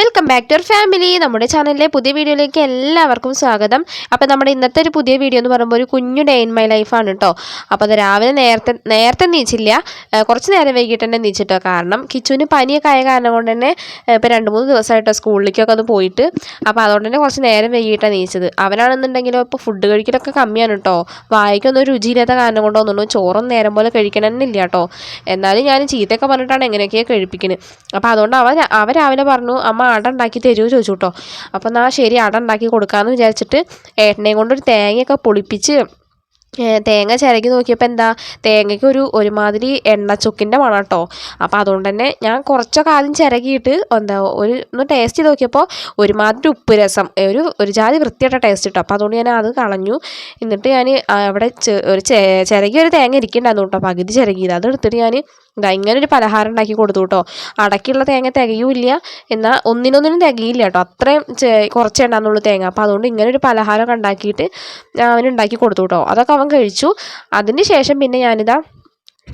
Welcome back to family നമ്മുടെ ചാനലിലെ പുതിയ വീഡിയോയിലേക്ക് എല്ലാവർക്കും സ്വാഗതം. അപ്പോൾ നമ്മുടെ ഇന്നത്തെ ഒരു പുതിയ വീഡിയോ എന്ന് പറയുമ്പോൾ ഒരു കുഞ്ഞു ഡേ ഇൻ മൈ ലൈഫാണ് കേട്ടോ അപ്പോൾ അത് രാവിലെ നേരത്തെ നേരത്തെ നീച്ചില്ല. കുറച്ച് നേരം വൈകിട്ട് തന്നെ നീച്ചിട്ടോ. കാരണം കിച്ചുവിന് പനിയൊക്കെ ആയ കാരണം കൊണ്ട് തന്നെ ഇപ്പോൾ രണ്ട് മൂന്ന് ദിവസമായിട്ടോ സ്കൂളിലേക്കൊക്കെ ഒന്ന് പോയിട്ട്. അപ്പോൾ അതുകൊണ്ട് തന്നെ കുറച്ച് നേരം വൈകിട്ടാണ് നീച്ചത്. അവനാണെന്നുണ്ടെങ്കിലോ ഇപ്പോൾ ഫുഡ് കഴിക്കലൊക്കെ കമ്മിയാണ് കേട്ടോ വായിക്കൊന്നും രുചിയില്ലാത്ത കാരണം കൊണ്ടോ ഒന്നും ചോറും നേരം പോലെ കഴിക്കണമെന്നില്ല കേട്ടോ എന്നാലും ഞാൻ ചീത്തയൊക്കെ പറഞ്ഞിട്ടാണ് എങ്ങനെയൊക്കെയാണ് കഴിപ്പിക്കുന്നത് അപ്പോൾ അതുകൊണ്ട് അവൻ അവൻ രാവിലെ പറഞ്ഞു അമ്മ അട ഉണ്ടാക്കി തരുമോ ചോദിച്ചു കേട്ടോ. അപ്പോൾ എന്നാൽ ശരി അട ഉണ്ടാക്കി കൊടുക്കാമെന്ന് വിചാരിച്ചിട്ട് ഏട്ടനെയും കൊണ്ടൊരു തേങ്ങയൊക്കെ പൊളിപ്പിച്ച് തേങ്ങ ചിരകി നോക്കിയപ്പോൾ എന്താ തേങ്ങയ്ക്ക് ഒരു ഒരുമാതിരി എണ്ണച്ചുക്കിന്റെ മണം കേട്ടോ അപ്പോൾ അതുകൊണ്ട് തന്നെ ഞാൻ കുറച്ചൊക്കെ ആദ്യം ചിരകിയിട്ട് എന്താ ഒരു ഒന്ന് ടേസ്റ്റ് ചെയ്ത് നോക്കിയപ്പോൾ ഒരുമാതിരി ഉപ്പ് രസം. ഒരു ഒരു ജാതി വൃത്തിയായിട്ട ടേസ്റ്റ് കിട്ടും അപ്പോൾ അതുകൊണ്ട് ഞാൻ അത് കളഞ്ഞു. എന്നിട്ട് ഞാൻ അവിടെ ഒരു ചിരകി ഒരു തേങ്ങ ഇരിക്കണ്ടായിരുന്നു കേട്ടോ പകുതി ചിരകിയത്. അത് എടുത്തിട്ട് ഞാൻ ഇതാ ഇങ്ങനെ ഒരു പലഹാരം ഉണ്ടാക്കി കൊടുത്തു കേട്ടോ അടയ്ക്കുള്ള തേങ്ങ തികയൂല്ല. എന്നാൽ ഒന്നിനൊന്നിനും തികയില്ല കേട്ടോ അത്രയും കുറച്ചേ ഉണ്ടാകുന്നുള്ളൂ തേങ്ങ. അപ്പോൾ അതുകൊണ്ട് ഇങ്ങനൊരു പലഹാരമൊക്കെ ഉണ്ടാക്കിയിട്ട് ഞാൻ അവന് ഉണ്ടാക്കി കൊടുത്തു കേട്ടോ അതൊക്കെ അവൻ കഴിച്ചു. അതിന് ശേഷം പിന്നെ ഞാനിതാ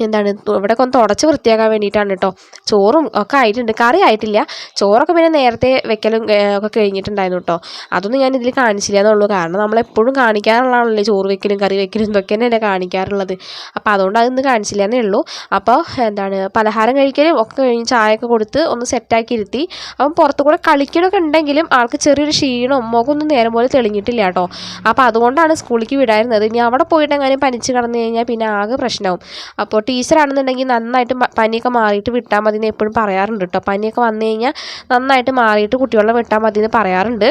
എന്താണ് ഇവിടെ ഒന്ന് തുടച്ച് വൃത്തിയാക്കാൻ വേണ്ടിയിട്ടാണ് കേട്ടോ ചോറും ഒക്കെ ആയിട്ടുണ്ട്. കറി ആയിട്ടില്ല. ചോറൊക്കെ പിന്നെ നേരത്തെ വെക്കലും ഒക്കെ കഴിഞ്ഞിട്ടുണ്ടായിരുന്നു കേട്ടോ അതൊന്നും ഞാൻ ഇതിൽ കാണിച്ചില്ല എന്നുള്ളൂ. കാരണം നമ്മളെപ്പോഴും കാണിക്കാറുള്ളതാണല്ലോ ചോറ് വെക്കലും കറി വെക്കലും ഇതൊക്കെ തന്നെയല്ലേ കാണിക്കാറുള്ളത്. അപ്പോൾ അതുകൊണ്ട് അതൊന്നും കാണിച്ചില്ല എന്നേ ഉള്ളൂ. അപ്പോൾ എന്താണ് പലഹാരം കഴിക്കലും ഒക്കെ കഴിഞ്ഞ് ചായയൊക്കെ കൊടുത്ത് ഒന്ന് സെറ്റാക്കി ഇരുത്തി. അവൻ പുറത്തു കൂടെ കളിക്കണമൊക്കെ ഉണ്ടെങ്കിലും ആൾക്ക് ചെറിയൊരു ക്ഷീണവും മുഖമൊന്നും നേരം പോലെ തെളിഞ്ഞിട്ടില്ല കേട്ടോ അപ്പോൾ അതുകൊണ്ടാണ് സ്കൂളിലേക്ക് വിടായിരുന്നത് ഇനി അവിടെ പോയിട്ട് എങ്ങാനും പനിച്ച് കടന്നു കഴിഞ്ഞാൽ പിന്നെ ആകെ പ്രശ്നമാവും. അപ്പോൾ ടീച്ചറാണെന്നുണ്ടെങ്കിൽ നന്നായിട്ട് പനിയൊക്കെ മാറിയിട്ട് വിട്ടാൽ മതി എന്ന് എപ്പോഴും പറയാറുണ്ട് കേട്ടോ പനിയൊക്കെ വന്നു കഴിഞ്ഞാൽ നന്നായിട്ട് മാറിയിട്ട് കുട്ടികളെ വിട്ടാൽ മതി എന്ന് പറയാറുണ്ട്.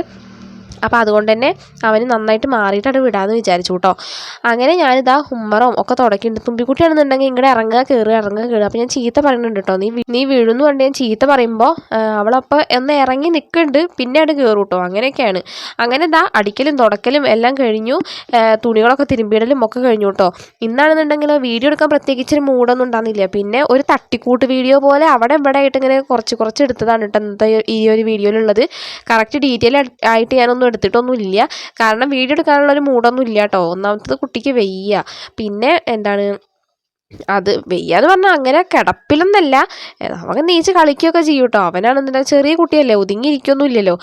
അപ്പോൾ അതുകൊണ്ട് തന്നെ അവന് നന്നായിട്ട് മാറിയിട്ടാണ് വിടാമെന്ന് വിചാരിച്ചു കേട്ടോ. അങ്ങനെ ഞാനിതാ ഹുമ്മറും ഒക്കെ തുടക്കിയിട്ടുണ്ട്. തുമ്പിക്കുട്ടിയാണെന്നുണ്ടെങ്കിൽ ഇങ്ങോട്ട് ഇറങ്ങുക കയറുക ഇറങ്ങുക കയറുക അപ്പോൾ ഞാൻ ചീത്ത പറയുന്നുണ്ട് കേട്ടോ. നീ നീ വീഴുന്നു കൊണ്ട് ഞാൻ ചീത്ത പറയുമ്പോൾ അവളപ്പോൾ ഒന്ന് ഇറങ്ങി നിൽക്കുന്നുണ്ട് പിന്നെ അവിടെ കയറും കേട്ടോ. അങ്ങനെയൊക്കെയാണ്. അങ്ങനെ ഇതാ അടിക്കലും തുടക്കലും എല്ലാം കഴിഞ്ഞു. തുണികളൊക്കെ തിരുമ്പിയിടലും ഒക്കെ കഴിഞ്ഞു കേട്ടോ. ഇന്നാണെന്നുണ്ടെങ്കിൽ വീഡിയോ എടുക്കാൻ പ്രത്യേകിച്ച് ഒരു മൂഡൊന്നും ഉണ്ടാകുന്നില്ല പിന്നെ ഒരു തട്ടിക്കൂട്ട് വീഡിയോ പോലെ അവിടെ ഇവിടെ ആയിട്ട് ഇങ്ങനെ കുറച്ച് കുറച്ച് എടുത്തതാണ് കേട്ടോ ഇന്നത്തെ ഈ ഒരു വീഡിയോയിലുള്ളത്. കറക്റ്റ് ഡീറ്റെയിൽ ആയിട്ട് ഞാനൊന്നും എടുത്തിട്ടൊന്നും ഇല്ല കാരണം വീഡിയോ എടുക്കാനുള്ളൊരു മൂഡൊന്നും ഇല്ല കേട്ടോ ഒന്നാമത്തത് കുട്ടിക്ക് വയ്യ. പിന്നെ എന്താണ് അത് വെയ്യാന്ന് പറഞ്ഞാൽ അങ്ങനെ കിടപ്പിലൊന്നല്ല. നമുക്ക് നീച്ച് കളിക്കുകയൊക്കെ ചെയ്യും കേട്ടോ അവനാണെന്നുണ്ടെങ്കിൽ ചെറിയ കുട്ടിയല്ലേ ഒതുങ്ങിയിരിക്കൊന്നും ഇല്ലല്ലോ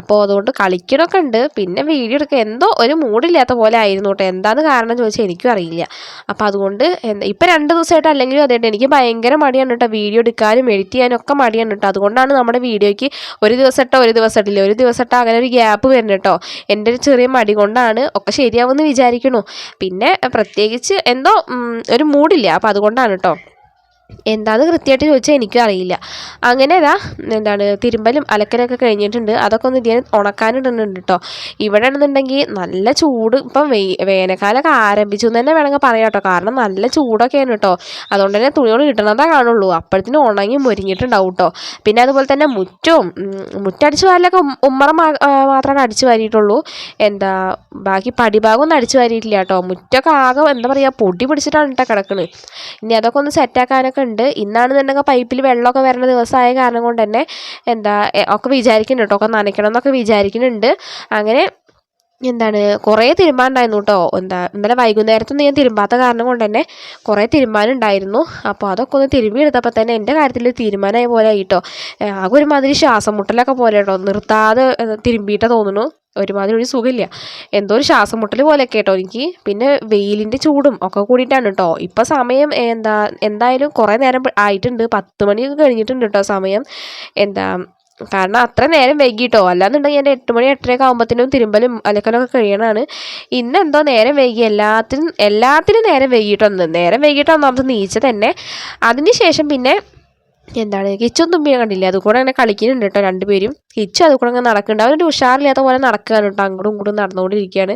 അപ്പോൾ അതുകൊണ്ട് കളിക്കണമൊക്കെ ഉണ്ട്. പിന്നെ വീഡിയോ എടുക്കുക എന്തോ ഒരു മൂടില്ലാത്ത പോലെ ആയിരുന്നു കേട്ടോ. എന്താന്ന് കാരണം ചോദിച്ചാൽ എനിക്കും അറിയില്ല. അപ്പോൾ അതുകൊണ്ട് ഇപ്പം രണ്ട് ദിവസമായിട്ട് അല്ലെങ്കിലും അതായിട്ട് എനിക്ക് ഭയങ്കര മടിയാണ് കേട്ടോ. വീഡിയോ എടുക്കാനും എഡിറ്റ് ചെയ്യാനും ഒക്കെ മടിയാണ് കേട്ടോ. അതുകൊണ്ടാണ് നമ്മുടെ വീഡിയോയ്ക്ക് ഒരു ദിവസംട്ടോ ഒരു ദിവസം ഒരു ദിവസട്ടോ അങ്ങനെ ഒരു ഗ്യാപ്പ് വരുന്നത് കേട്ടോ. എന്റെ ഒരു ചെറിയ മടി കൊണ്ടാണ് ഒക്കെ ശരിയാവുമെന്ന് വിചാരിക്കണു. പിന്നെ പ്രത്യേകിച്ച് എന്തോ ഒരു മൂഡില്ല. അപ്പോൾ അതുകൊണ്ടാണ് കേട്ടോ എന്താന്ന് കൃത്യമായിട്ട് ചോദിച്ചാൽ എനിക്കും അറിയില്ല അങ്ങനെ അതാ എന്താണ് തിരുമ്പലും അലക്കലൊക്കെ കഴിഞ്ഞിട്ടുണ്ട്. അതൊക്കെ ഒന്ന് ഇതിന് ഉണക്കാനിടുന്നുണ്ട് കേട്ടോ ഇവിടെ ആണെന്നുണ്ടെങ്കിൽ നല്ല ചൂട് ഇപ്പം വെയ് വേനൽക്കാലമൊക്കെ ആരംഭിച്ചു എന്ന് തന്നെ വേണമെങ്കിൽ പറയാം കേട്ടോ കാരണം നല്ല ചൂടൊക്കെയാണ് കേട്ടോ അതുകൊണ്ട് തന്നെ തുണികൾ കിട്ടണതാ കാണുള്ളൂ. അപ്പോഴത്തേനും ഉണങ്ങി മുരിഞ്ഞിട്ടുണ്ടാവും കേട്ടോ പിന്നെ അതുപോലെ തന്നെ മുറ്റവും മുറ്റടിച്ച് വാരലൊക്കെ ഉമ്മറ മാത്രമാണ് അടിച്ച് വാരിയിട്ടുള്ളൂ. എന്താ ബാക്കി പടിഭാഗം ഒന്നും അടിച്ച് വാരിയിട്ടില്ല കേട്ടോ മുറ്റൊക്കെ ആകെ എന്താ പറയുക പൊടി പിടിച്ചിട്ടാണ് കേട്ടോ കിടക്കുന്നത് ഇനി അതൊക്കെ ഒന്ന് സെറ്റാക്കാനൊക്കെ ഉണ്ട്. ഇന്നാണെന്നുണ്ടെങ്കിൽ പൈപ്പിൽ വെള്ളമൊക്കെ വരുന്ന ദിവസമായ കാരണം കൊണ്ട് തന്നെ എന്താ ഒക്കെ വിചാരിക്കുന്നുണ്ട് കേട്ടോ. ഒക്കെ നനയ്ക്കണം എന്നൊക്കെ വിചാരിക്കുന്നുണ്ട്. അങ്ങനെ എന്താണ് കുറേ തിരുമ്പാനുണ്ടായിരുന്നു കേട്ടോ. എന്താ ഇന്നലെ വൈകുന്നേരത്തൊന്നും ഞാൻ തിരുമ്പാത്ത കാരണം കൊണ്ട് തന്നെ കുറേ തിരുമ്പാനുണ്ടായിരുന്നു. അപ്പോൾ അതൊക്കെ ഒന്ന് തിരുമ്പി എടുത്തപ്പോൾ തന്നെ എന്റെ കാര്യത്തിൽ തീരുമാനമായ പോലെ ആയിട്ടോ ആകെ ഒരുമാതിരി ശ്വാസം മുട്ടലൊക്കെ പോലെ കേട്ടോ. നിർത്താതെ തിരുമ്പിയിട്ടേ തോന്നുന്നു. ഒരുമാതിരി ഒരു സുഖമില്ല. എന്തോ ഒരു ശ്വാസം മുട്ടൽ പോലെയൊക്കെ കേട്ടോ എനിക്ക്. പിന്നെ വെയിലിന്റെ ചൂടും ഒക്കെ കൂടിയിട്ടാണ് കേട്ടോ ഇപ്പം സമയം എന്താ എന്തായാലും കുറേ നേരം ആയിട്ടുണ്ട്. പത്ത് മണിയൊക്കെ കഴിഞ്ഞിട്ടുണ്ട് കേട്ടോ സമയം. എന്താ കാരണം അത്ര നേരം വൈകിട്ടോ. അല്ലാന്നുണ്ടെങ്കിൽ എന്റെ എട്ട് മണി എട്ടരയൊക്കെ ആകുമ്പോഴത്തേനും തിരുമ്പലും അലക്കലൊക്കെ കഴിയണതാണ്. ഇന്ന് എന്തോ നേരം വൈകി. എല്ലാത്തിനും എല്ലാത്തിനും നേരം വൈകിട്ടൊന്ന്. നേരം വൈകിട്ട് ഒന്നാമത് നീച്ച തന്നെ അതിന് ശേഷം പിന്നെ എന്താണ്? കിച്ചൊന്നും തുമ്പിയെ കണ്ടില്ലേ? അതുകൂടെ അങ്ങനെ കളിക്കുന്നുണ്ട് കേട്ടോ രണ്ടുപേരും. കിച്ചു അതുകൂടെ അങ്ങനെ നടക്കുന്നുണ്ട്. അവനൊരു ഉഷാറില്ലാത്ത പോലെ നടക്കുകയാണ് കേട്ടോ അങ്ങോട്ടും ഇങ്ങോട്ടും നടന്നുകൊണ്ടിരിക്കുകയാണ്.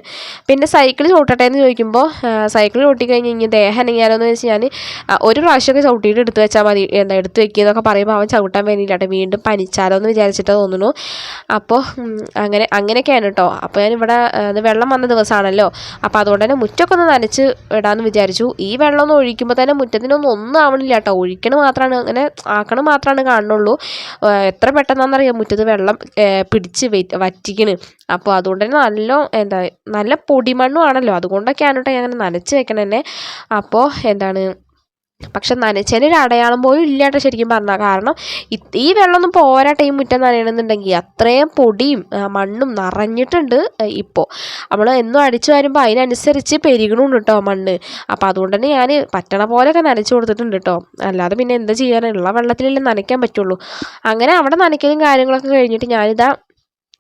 പിന്നെ സൈക്കിൾ ചവിട്ടട്ടെ എന്ന് ചോദിക്കുമ്പോൾ സൈക്കിൾ ചവിട്ടി കഴിഞ്ഞ് കഴിഞ്ഞ് ദേഹം അനങ്ങിയാലോന്ന് വെച്ച് ഞാൻ ഒരു പ്രാവശ്യമൊക്കെ ചവിട്ടിയിട്ട് എടുത്ത് വെച്ചാൽ മതി. എന്താ എടുത്ത് വെക്കുക എന്നൊക്കെ പറയുമ്പോൾ അവൻ ചവിട്ടാൻ വേണ്ടിയിട്ടാട്ടെ വീണ്ടും പനിച്ചാലോ എന്ന് വിചാരിച്ചിട്ട് തോന്നുന്നു. അപ്പോൾ അങ്ങനെ അങ്ങനെയൊക്കെയാണ് കേട്ടോ. അപ്പോൾ ഞാൻ ഇവിടെ വെള്ളം വന്ന ദിവസമാണല്ലോ അപ്പോൾ അതുകൊണ്ട് തന്നെ മുറ്റൊക്കെ ഒന്ന് നനച്ച് ഇടാമെന്ന് വിചാരിച്ചു. ഈ വെള്ളം ഒന്ന് ഒഴിക്കുമ്പോൾ തന്നെ മുറ്റത്തിനൊന്നും ഒന്നും ആവണില്ല കേട്ടോ. ഒഴിക്കണ മാത്രമാണ് അങ്ങനെ ആക്കണ മാത്രമാണ് കാണുന്നുള്ളൂ. എത്ര പെട്ടെന്നാണെന്നറിയാം മുറ്റത്ത് വെള്ളം പിടിച്ച് വറ്റിക്കണ്. അപ്പോൾ അതുകൊണ്ട് തന്നെ നല്ല എന്താ നല്ല പൊടിമണ്ണും ആണല്ലോ. അതുകൊണ്ടൊക്കെയാണ് കേട്ടോ ഞാൻ അങ്ങനെ നനച്ച് വെക്കണത് തന്നെ അപ്പോൾ എന്താണ് പക്ഷെ നനച്ചതിന് ഒരു അടയാളം പോലും ഇല്ല കേട്ടോ ശരിക്കും പറഞ്ഞാൽ കാരണം ഈ വെള്ളമൊന്നും പോരാട്ടെ ഈ മുറ്റം നനയണമെന്നുണ്ടെങ്കിൽ അത്രയും പൊടിയും മണ്ണും നിറഞ്ഞിട്ടുണ്ട് ഇപ്പോൾ നമ്മൾ എന്നും അടിച്ചു വരുമ്പോൾ അതിനനുസരിച്ച് പെരുകണുണ്ട് കേട്ടോ മണ്ണ്. അപ്പോൾ അതുകൊണ്ട് തന്നെ ഞാൻ പറ്റണ പോലെയൊക്കെ നനച്ചു കൊടുത്തിട്ടുണ്ട് കേട്ടോ അല്ലാതെ പിന്നെ എന്താ ചെയ്യാനുള്ള വെള്ളത്തിലല്ലേ നനയ്ക്കാൻ പറ്റുള്ളൂ. അങ്ങനെ അവിടെ നനയ്ക്കലും കാര്യങ്ങളൊക്കെ കഴിഞ്ഞിട്ട് ഞാനിതാ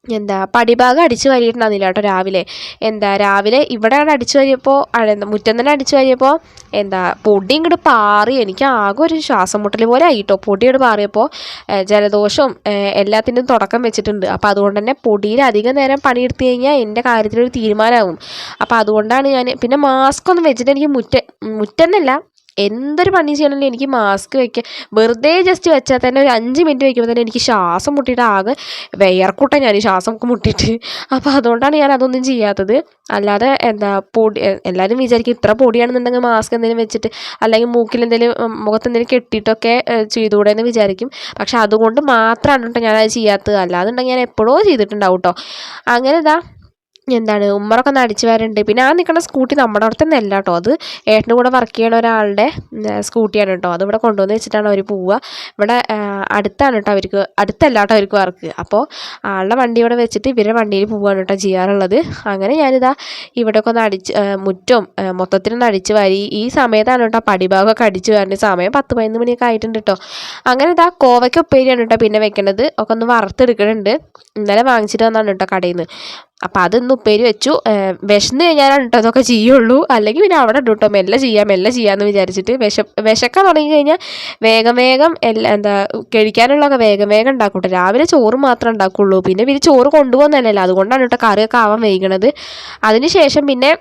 എന്താ പടിഭാഗം അടിച്ചു വാരിയിട്ടുണ്ടായിരുന്നില്ല കേട്ടോ രാവിലെ. എന്താ രാവിലെ ഇവിടെയാണ് അടിച്ചു വാരിയപ്പോൾ മുറ്റം തന്നെ അടിച്ചു വാരിയപ്പോൾ എന്താ പൊടി ഇങ്ങോട്ട് പാറി. എനിക്ക് ആകെ ഒരു ശ്വാസം മുട്ടൽ പോലെ ആയിട്ടോ പൊടി ഇങ്ങോട്ട് പാറിയപ്പോൾ ജലദോഷവും എല്ലാത്തിന്റെയും തുടക്കം വെച്ചിട്ടുണ്ട്. അപ്പോൾ അതുകൊണ്ട് തന്നെ പൊടിയിൽ അധികം നേരം പണിയെടുത്തു കഴിഞ്ഞാൽ എന്റെ കാര്യത്തിലൊരു തീരുമാനമാകും അപ്പോൾ അതുകൊണ്ടാണ് ഞാൻ പിന്നെ മാസ്ക് ഒന്നും വെച്ചിട്ട് എനിക്ക് മുറ്റ മുറ്റന്നല്ല എന്തൊരു പണി ചെയ്യണമെങ്കിലും എനിക്ക് മാസ്ക് വെക്കുക വെറുതെ ജസ്റ്റ് വെച്ചാൽ തന്നെ ഒരു അഞ്ച് മിനിറ്റ് വെക്കുമ്പോൾ തന്നെ എനിക്ക് ശ്വാസം മുട്ടിയിട്ട് ആകെ വിയർക്കൂട്ട ഞാൻ ശ്വാസം മുട്ടിയിട്ട്. അപ്പോൾ അതുകൊണ്ടാണ് ഞാൻ അതൊന്നും ചെയ്യാത്തത്. അല്ലാതെ എന്താ പൊടി എല്ലാവരും വിചാരിക്കും ഇത്ര പൊടിയാണെന്നുണ്ടെങ്കിൽ മാസ്ക് എന്തെങ്കിലും വെച്ചിട്ട് അല്ലെങ്കിൽ മൂക്കിൽ എന്തെങ്കിലും മുഖത്ത് എന്തെങ്കിലും കെട്ടിയിട്ടൊക്കെ ചെയ്തുകൂടെ എന്ന് വിചാരിക്കും. പക്ഷെ അതുകൊണ്ട് മാത്രമാണ് കേട്ടോ ഞാനത് ചെയ്യാത്തത്. അല്ലാതെ ഉണ്ടെങ്കിൽ ഞാൻ എപ്പോഴോ ചെയ്തിട്ടുണ്ടാവും കേട്ടോ അങ്ങനെ ഇതാ എന്താണ് ഉമ്മറൊക്കെ ഒന്ന് അടിച്ചു വരണ്ട് പിന്നെ ആ നിൽക്കുന്ന സ്കൂട്ടി നമ്മുടെ അവിടെ തന്നെ അല്ല കേട്ടോ. അത് ഏട്ടന്റെ കൂടെ വർക്ക് ചെയ്യണ ഒരാളുടെ സ്കൂട്ടിയാണ് കേട്ടോ. അത് ഇവിടെ കൊണ്ടുവന്ന് വെച്ചിട്ടാണ് അവർ പോവുക. ഇവിടെ അടുത്താണ് കേട്ടോ അവർക്ക് അടുത്തല്ല കേട്ടോ അവർക്ക് വർക്ക് അപ്പോൾ ആളുടെ വണ്ടി ഇവിടെ വെച്ചിട്ട് ഇവരുടെ വണ്ടിയിൽ പോവുകയാണ് കേട്ടോ ചെയ്യാറുള്ളത്. അങ്ങനെ ഞാനിതാ ഇവിടെയൊക്കെ ഒന്ന് അടിച്ച് മുറ്റം മൊത്തത്തിനൊന്ന് അടിച്ച് വരി. ഈ സമയത്താണ് കേട്ടോ പടിഭാഗമൊക്കെ അടിച്ച് വരേണ്ട. സമയം പത്ത് പതിനൊന്ന് മണിയൊക്കെ ആയിട്ടുണ്ട് കേട്ടോ. അങ്ങനെ ഇതാ കോവയ്ക്ക് ഉപ്പേരിയാണ് കേട്ടോ പിന്നെ വെക്കണത്. ഒക്കെ ഒന്ന് വറുത്തെടുക്കണുണ്ട്. ഇന്നലെ വാങ്ങിച്ചിട്ട് വന്നാണ് കേട്ടോ കടയിൽ നിന്ന് അപ്പോൾ അതൊന്ന് ഉപ്പേരി വെച്ചു. വിശന്ന് കഴിഞ്ഞാലാണ് കേട്ടോ അതൊക്കെ ചെയ്യുള്ളൂ. അല്ലെങ്കിൽ പിന്നെ അവിടെ കേട്ടോ മെല്ലെ ചെയ്യാം മെല്ലെ ചെയ്യാമെന്ന് വിചാരിച്ചിട്ട് വിശ വിശക്കാൻ തുടങ്ങി കഴിഞ്ഞാൽ വേഗം വേഗം എല്ലാ എന്താ കഴിക്കാനുള്ളതൊക്കെ വേഗം വേഗം ഉണ്ടാക്കും രാവിലെ ചോറ് മാത്രമേ ഉണ്ടാക്കുള്ളൂ. പിന്നെ പിന്നെ ചോറ് കൊണ്ടുപോകുന്നതല്ലല്ലോ അതുകൊണ്ടാണ് കേട്ടോ കറിയൊക്കെ ആവാൻ വൈകണത്. അതിന് ശേഷം പിന്നെ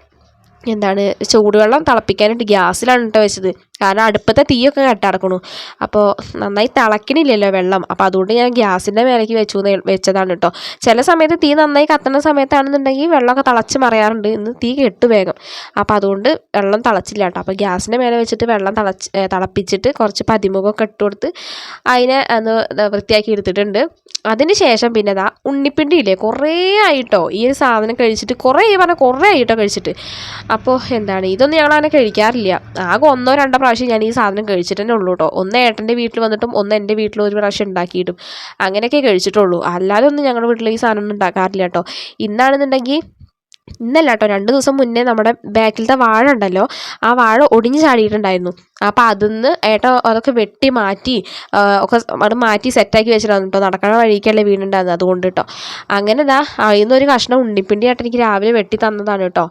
എന്താണ്? ചൂടുവെള്ളം തിളപ്പിക്കാനായിട്ട് ഗ്യാസിലാണ് കേട്ടോ വെച്ചത്. കാരണം അടുപ്പത്തെ തീയൊക്കെ കെട്ടടക്കണു അപ്പോൾ നന്നായി തിളക്കണില്ലല്ലോ വെള്ളം. അപ്പോൾ അതുകൊണ്ട് ഞാൻ ഗ്യാസിന്റെ മേലേക്ക് വെച്ചു വെച്ചതാണ് കേട്ടോ ചില സമയത്ത് തീ നന്നായി കത്തുന്ന സമയത്താണെന്നുണ്ടെങ്കിൽ വെള്ളമൊക്കെ തിളച്ച് മറിയാറുണ്ട്. ഇന്ന് തീ കെട്ടു വേഗം. അപ്പോൾ അതുകൊണ്ട് വെള്ളം തിളച്ചില്ല കേട്ടോ അപ്പോൾ ഗ്യാസിന്റെ മേലെ വെച്ചിട്ട് വെള്ളം തിളച്ച് തിളപ്പിച്ചിട്ട് കുറച്ച് പതിമുഖമൊക്കെ ഇട്ട് കൊടുത്ത് അതിനെ ഒന്ന് വൃത്തിയാക്കി എടുത്തിട്ടുണ്ട്. അതിന് ശേഷം പിന്നെ ദാ ഉണ്ണിപ്പിണ്ടി ഇല്ലേ? കുറേ ആയിട്ടോ ഈ ഒരു സാധനം കഴിച്ചിട്ട്. കുറേ പറഞ്ഞാൽ കുറേ ആയിട്ടോ കഴിച്ചിട്ട്. അപ്പോൾ എന്താണ്? ഇതൊന്നും ഞങ്ങൾ അങ്ങനെ കഴിക്കാറില്ല. ആകെ ഒന്നോ രണ്ടോ പ്രാവശ്യം ഞാൻ ഈ സാധനം കഴിച്ചിട്ട് തന്നെ ഉള്ളൂ കേട്ടോ ഒന്ന് ഏട്ടന്റെ വീട്ടിൽ വന്നിട്ടും ഒന്ന് എന്റെ വീട്ടിൽ ഒരു പ്രാവശ്യം ഉണ്ടാക്കിയിട്ടും അങ്ങനെയൊക്കെ കഴിച്ചിട്ടുള്ളൂ. അല്ലാതെ ഒന്നും ഞങ്ങളുടെ വീട്ടിൽ ഈ സാധനം ഒന്നും ഉണ്ടാക്കാറില്ല കേട്ടോ ഇന്നാണെന്നുണ്ടെങ്കിൽ ഇന്നല്ല കേട്ടോ രണ്ട് ദിവസം മുന്നേ നമ്മുടെ ബാക്കിലത്തെ വാഴ ഉണ്ടല്ലോ ആ വാഴ ഒടിഞ്ഞു ചാടിയിട്ടുണ്ടായിരുന്നു. അപ്പോൾ അതിന്ന് ഏട്ടൻ അതൊക്കെ വെട്ടി മാറ്റി ഒക്കെ അത് മാറ്റി സെറ്റാക്കി വെച്ചിട്ടാണ് കേട്ടോ നടക്കണ വഴിക്കല്ലേ വീടുണ്ടായിരുന്നത് അതുകൊണ്ട് കേട്ടോ അങ്ങനെ ഇതാ അതിന്നൊരു കഷ്ണം ഉണ്ണിപ്പിണ്ടി ഏട്ടൻ എനിക്ക് രാവിലെ വെട്ടി തന്നതാണ് കേട്ടോ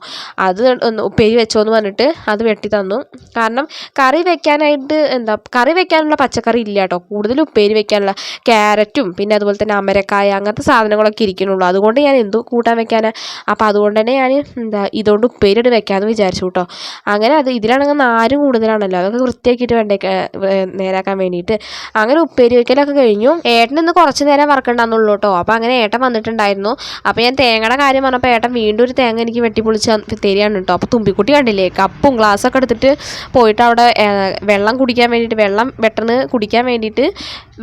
അത് ഒന്ന് ഉപ്പേരി വെച്ചോന്ന് പറഞ്ഞിട്ട് അത് വെട്ടി തന്നു. കാരണം കറി വെക്കാനായിട്ട് എന്താ കറി വെക്കാനുള്ള പച്ചക്കറി ഇല്ല കേട്ടോ കൂടുതൽ ഉപ്പേരി വെക്കാനുള്ള ക്യാരറ്റും പിന്നെ അതുപോലെ തന്നെ അമരക്കായ അങ്ങനത്തെ സാധനങ്ങളൊക്കെ ഇരിക്കുന്നുള്ളൂ. അതുകൊണ്ട് ഞാൻ എന്തു കൂട്ടാൻ വെക്കാനാണ് അപ്പോൾ അതുകൊണ്ട് തന്നെ ഞാൻ എന്താ ഇതുകൊണ്ട് ഉപ്പേരിയിട്ട് വെക്കാമെന്ന് വിചാരിച്ചു കേട്ടോ അങ്ങനെ അത് ഇതിലാണെങ്കിൽ നാരും കൂടുതലാണല്ലോ. അതൊക്കെ വൃത്തിയാക്കിയിട്ട് വേണ്ടേ നേരാക്കാൻ വേണ്ടിയിട്ട്. അങ്ങനെ ഉപ്പേരി വെക്കലൊക്കെ കഴിഞ്ഞു. ഏട്ടൻ ഇന്ന് കുറച്ച് നേരം വറക്കണ്ടെന്നുള്ളൂ കേട്ടോ അപ്പോൾ അങ്ങനെ ഏട്ടൻ വന്നിട്ടുണ്ടായിരുന്നു. അപ്പോൾ ഞാൻ തേങ്ങയുടെ കാര്യം പറഞ്ഞപ്പോൾ ഏട്ടൻ വീണ്ടും ഒരു തേങ്ങ എനിക്ക് വെട്ടിപ്പൊളിച്ച് തരികയാണ് കേട്ടോ അപ്പോൾ തുമ്പിക്കുട്ടി കണ്ടില്ലേ കപ്പും ഗ്ലാസ്സൊക്കെ എടുത്തിട്ട് പോയിട്ട് അവിടെ വെള്ളം കുടിക്കാൻ വേണ്ടിയിട്ട് വെള്ളം വെട്ടണ് കുടിക്കാൻ വേണ്ടിയിട്ട്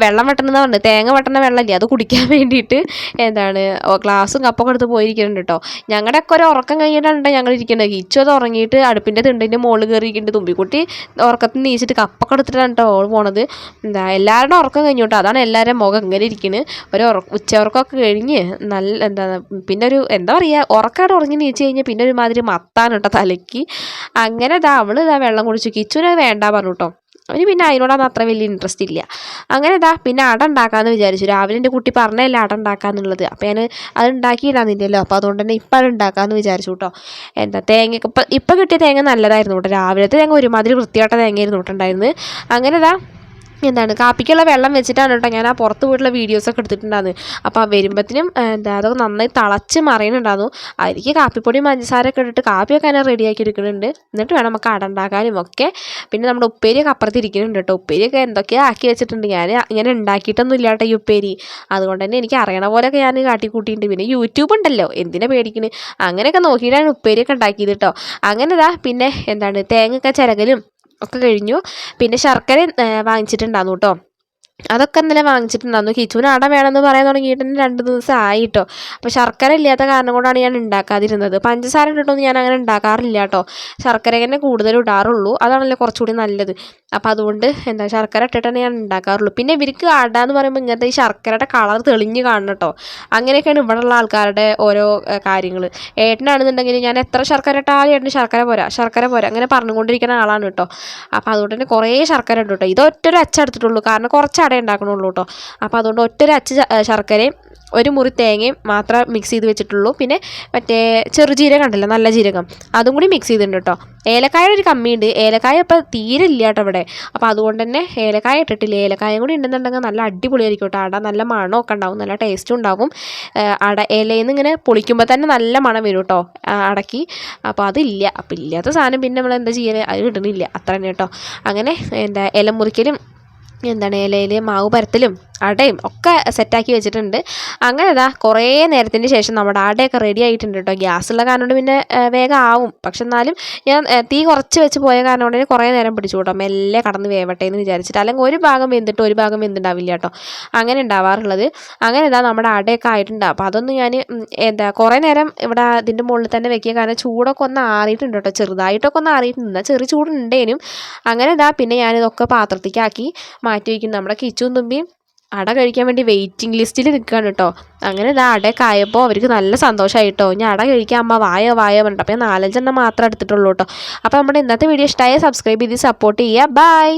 വെള്ളം വെട്ടണമെന്ന് പറഞ്ഞു തേങ്ങ വെട്ടണ വെള്ളമില്ലേ അത് കുടിക്കാൻ വേണ്ടിയിട്ട് എന്താണ് ഗ്ലാസ്സും കപ്പൊക്കെ എടുത്ത് പോയിരിക്കുന്നുണ്ട് കേട്ടോ ഞങ്ങളുടെ ഒരു ഉറക്കം കഴിഞ്ഞിട്ടാണ് ഞങ്ങൾ ഇരിക്കുന്നത് കിച്ചു അത് ഉറങ്ങിയിട്ട് അടുപ്പിന്റെ തിണ്ടിന്റെ മുകളിൽ കയറിയിരിക്കുന്നുണ്ട് തുമ്പിക്കുട്ടി. ഉറക്കത്തിൽ നീച്ചിട്ട് കപ്പൊക്കെ എടുത്തിട്ടാണ് കേട്ടോ ഓൾ പോണത്. എന്താ എല്ലാവരുടെ ഉറക്കം കഴിഞ്ഞു കേട്ടോ. അതാണ് എല്ലാവരും മുഖം ഇങ്ങനെ ഇരിക്കുന്നത് ഒരു ഉച്ച ഉറക്കമൊക്കെ കഴിഞ്ഞ് നല്ല എന്താ പിന്നെ ഒരു എന്താ പറയുക ഉറക്കാട് ഉറങ്ങി നീച്ച് കഴിഞ്ഞാൽ പിന്നെ ഒരുമാതിരി മത്താണ് കേട്ടോ തലയ്ക്ക്. അങ്ങനെ ഇതാ അവൾ ഇതാ വെള്ളം കുടിച്ചു കിച്ചുനെ വേണ്ട പറഞ്ഞു കേട്ടോ. അവന് പിന്നെ അതിനോടൊന്നും അത്ര വലിയ ഇൻട്രസ്റ്റ് ഇല്ല. അങ്ങനെ ഇതാ പിന്നെ അട ഉണ്ടാക്കാമെന്ന് വിചാരിച്ചു. രാവിലെ എന്റെ കുട്ടി പറഞ്ഞതല്ലേ അട ഉണ്ടാക്കാന്നുള്ളത്. അപ്പോൾ ഞാൻ അത് ഉണ്ടാക്കിയിടാന്നില്ലല്ലോ അപ്പോൾ അതുകൊണ്ട് തന്നെ ഇപ്പം അത് ഉണ്ടാക്കാമെന്ന് വിചാരിച്ചു കേട്ടോ എന്താ തേങ്ങ ഇപ്പം ഇപ്പം കിട്ടിയ തേങ്ങ നല്ലതായിരുന്നു കേട്ടോ രാവിലത്തെ തേങ്ങ ഒരുമാതിരി വൃത്തിയായിട്ട തേങ്ങയായിരുന്നു കേട്ടോ ഉണ്ടായിരുന്നത്. അങ്ങനെ ഇതാ എന്താണ് കാപ്പിക്കുള്ള വെള്ളം വെച്ചിട്ടാണ് കേട്ടോ ഞാൻ ആ പുറത്ത് പോയിട്ടുള്ള വീഡിയോസൊക്കെ എടുത്തിട്ടുണ്ടായിരുന്നു അപ്പോൾ വരുമ്പത്തിനും എന്താ അതൊക്കെ നന്നായി തിളച്ച് മറിയുന്നുണ്ടായിരുന്നു അതിലേക്ക് കാപ്പിപ്പൊടിയും പഞ്ചസാരയൊക്കെ ഇട്ടിട്ട് കാപ്പിയൊക്കെ ഞാൻ റെഡിയാക്കി എടുക്കുന്നുണ്ട്. എന്നിട്ട് വേണം നമുക്ക് അടണ്ടാക്കാനും ഒക്കെ. പിന്നെ നമ്മുടെ ഉപ്പേരിയൊക്കെ അപ്പുറത്ത് ഇരിക്കുന്നുണ്ട് കേട്ടോ. ഉപ്പേരിയൊക്കെ എന്തൊക്കെയോ ആക്കി വെച്ചിട്ടുണ്ട്. ഞാൻ ഇങ്ങനെ ഉണ്ടാക്കിയിട്ടൊന്നും ഇല്ല ഈ ഉപ്പേരി. അതുകൊണ്ട് തന്നെ എനിക്ക് അറിയണ പോലെയൊക്കെ ഞാൻ കാട്ടിക്കൂട്ടിയിട്ടുണ്ട്. പിന്നെ യൂട്യൂബ് ഉണ്ടല്ലോ എന്തിനാ പേടിക്കുന്നത് അങ്ങനെയൊക്കെ നോക്കിയിട്ടാണ് ഉപ്പേരിയൊക്കെ ഉണ്ടാക്കിയത് കേട്ടോ. അങ്ങനെ ഇതാ പിന്നെ എന്താണ് തേങ്ങയൊക്കെ ചിരകലും ഒക്കെ കഴിഞ്ഞു. പിന്നെ ശർക്കര വാങ്ങിച്ചിട്ടുണ്ടായിരുന്നു കേട്ടോ. അതൊക്കെ ഇന്നലെ വാങ്ങിച്ചിട്ടുണ്ടായിരുന്നു. കിച്ചുവിന് അട വേണമെന്ന് പറയാൻ തുടങ്ങിയിട്ട് രണ്ട് ദിവസം ആയിട്ടോ. അപ്പോൾ ശർക്കര ഇല്ലാത്ത കാരണം കൊണ്ടാണ് ഞാൻ ഉണ്ടാക്കാതിരുന്നത്. പഞ്ചസാര ഇട്ടിട്ടൊന്നും ഞാൻ അങ്ങനെ ഉണ്ടാക്കാറില്ല കേട്ടോ. ശർക്കര തന്നെ കൂടുതലും ഇടാറുള്ളൂ. അതാണല്ലോ കുറച്ചുകൂടി നല്ലത്. അപ്പോൾ അതുകൊണ്ട് എന്താ ശർക്കര ഇട്ടിട്ടാണ് ഞാൻ ഉണ്ടാക്കാറുള്ളൂ. പിന്നെ ഇവർക്ക് അട എന്ന് പറയുമ്പോൾ ഇങ്ങനത്തെ ഈ ശർക്കരയുടെ കളർ തെളിഞ്ഞ് കാണണം കേട്ടോ. അങ്ങനെയൊക്കെയാണ് ഇവിടെയുള്ള ആൾക്കാരുടെ ഓരോ കാര്യങ്ങൾ ഏട്ടനാണെന്നുണ്ടെങ്കിൽ ഞാൻ എത്ര ശർക്കര ഇട്ടാലും ഏട്ടന് ശർക്കര പോരാ ശർക്കര പോരാ. അങ്ങനെ പറഞ്ഞുകൊണ്ടിരിക്കുന്ന ആളാണ് കേട്ടോ. അപ്പോൾ അതുകൊണ്ട് തന്നെ കുറേ ശർക്കര ഉണ്ട് കേട്ടോ. ഇത് ഒറ്റൊരു അച്ച എടുത്തിട്ടുള്ളൂ കാരണം കുറച്ച് അട ഉണ്ടാക്കണുള്ളൂ കേട്ടോ അപ്പോൾ അതുകൊണ്ട് ഒറ്റൊരു അച്ച ശർക്കരയും ഒരു മുറി തേങ്ങയും മാത്രം മിക്സ് ചെയ്ത് വെച്ചിട്ടുള്ളൂ. പിന്നെ മറ്റേ ചെറുജീരകം ഉണ്ടല്ലോ നല്ല ജീരകം. അതും കൂടി മിക്സ് ചെയ്തിട്ടുണ്ട് കേട്ടോ ഏലക്കായ ഒരു കമ്മിയുണ്ട്. ഏലക്കായ ഇപ്പോൾ തീരെ ഇല്ല കേട്ടോ ഇവിടെ. അപ്പോൾ അതുകൊണ്ട് തന്നെ ഏലക്കായ ഇട്ടിട്ടില്ല. ഏലക്കായും കൂടി ഉണ്ടെന്നുണ്ടെങ്കിൽ നല്ല അടിപൊളിയായിരിക്കും കേട്ടോ അട നല്ല മണമൊക്കെ ഉണ്ടാവും നല്ല ടേസ്റ്റും ഉണ്ടാകും അട ഇലയിൽ നിന്ന് ഇങ്ങനെ പൊളിക്കുമ്പോൾ തന്നെ നല്ല മണം വരും കേട്ടോ അടക്കി അപ്പോൾ അതില്ല. അപ്പോൾ ഇല്ലാത്ത സാധനം പിന്നെ നമ്മൾ എന്താ ചെയ്യുക അത് ഇടുന്നില്ല. അത്ര തന്നെ കേട്ടോ അങ്ങനെ എന്താ ഇല മുറിക്കലും എന്താണ് ഇലയിൽ മാവ് പരത്തലും. അടയും ഒക്കെ സെറ്റാക്കി വെച്ചിട്ടുണ്ട്. അങ്ങനെ ഇതാ കുറേ നേരത്തിന് ശേഷം നമ്മുടെ അടയൊക്കെ റെഡി ആയിട്ടുണ്ട് കേട്ടോ ഗ്യാസുള്ള കാരണം കൊണ്ട് പിന്നെ വേഗം ആവും. പക്ഷെ എന്നാലും ഞാൻ തീ കുറച്ച് വെച്ച് പോയ കാരണം കൊണ്ട് കുറേ നേരം പിടിച്ചു കേട്ടോ. മെല്ലെ കടന്ന് വേവട്ടെ എന്ന് വിചാരിച്ചിട്ട്. അല്ലെങ്കിൽ ഒരു ഭാഗം വെന്തിട്ട് ഒരു ഭാഗം വെന്തുണ്ടാവില്ല കേട്ടോ അങ്ങനെ ഉണ്ടാവാറുള്ളത്. അങ്ങനെ ഇതാ നമ്മുടെ അടയൊക്കെ ആയിട്ടുണ്ട്. അപ്പോൾ അതൊന്ന് ഞാൻ എന്താ കുറേ നേരം ഇവിടെ അതിന്റെ മുകളിൽ തന്നെ വെക്കിയ കാരണം ചൂടൊക്കെ ഒന്ന് ആറിയിട്ടുണ്ട് കേട്ടോ ചെറുതായിട്ടൊക്കെ ഒന്ന് ആറിയിട്ടുണ്ട്. ചെറിയ ചൂടുണ്ടേനും അങ്ങനെ ഇതാ പിന്നെ ഞാനിതൊക്കെ പാത്രത്തേക്കാക്കി മാറ്റി വയ്ക്കും നമ്മുടെ കിച്ചും തുമ്പിയും അട കഴിക്കാൻ വേണ്ടി വെയിറ്റിംഗ് ലിസ്റ്റിൽ നിൽക്കുകയാണ് കേട്ടോ അങ്ങനെ ഇതാ അടയൊക്കെ ആയപ്പോൾ അവർക്ക് നല്ല സന്തോഷമായി കേട്ടോ ഞാൻ അട കഴിക്കാൻ അമ്മ വായ വായ പറഞ്ഞിട്ട് അപ്പോൾ ഞാൻ നാലഞ്ചെണ്ണം മാത്രമേ എടുത്തിട്ടുള്ളൂ കേട്ടോ അപ്പോൾ നമ്മുടെ ഇന്നത്തെ വീഡിയോ ഇഷ്ടമായ സബ്സ്ക്രൈബ് ചെയ്ത് സപ്പോർട്ട് ചെയ്യുക. ബൈ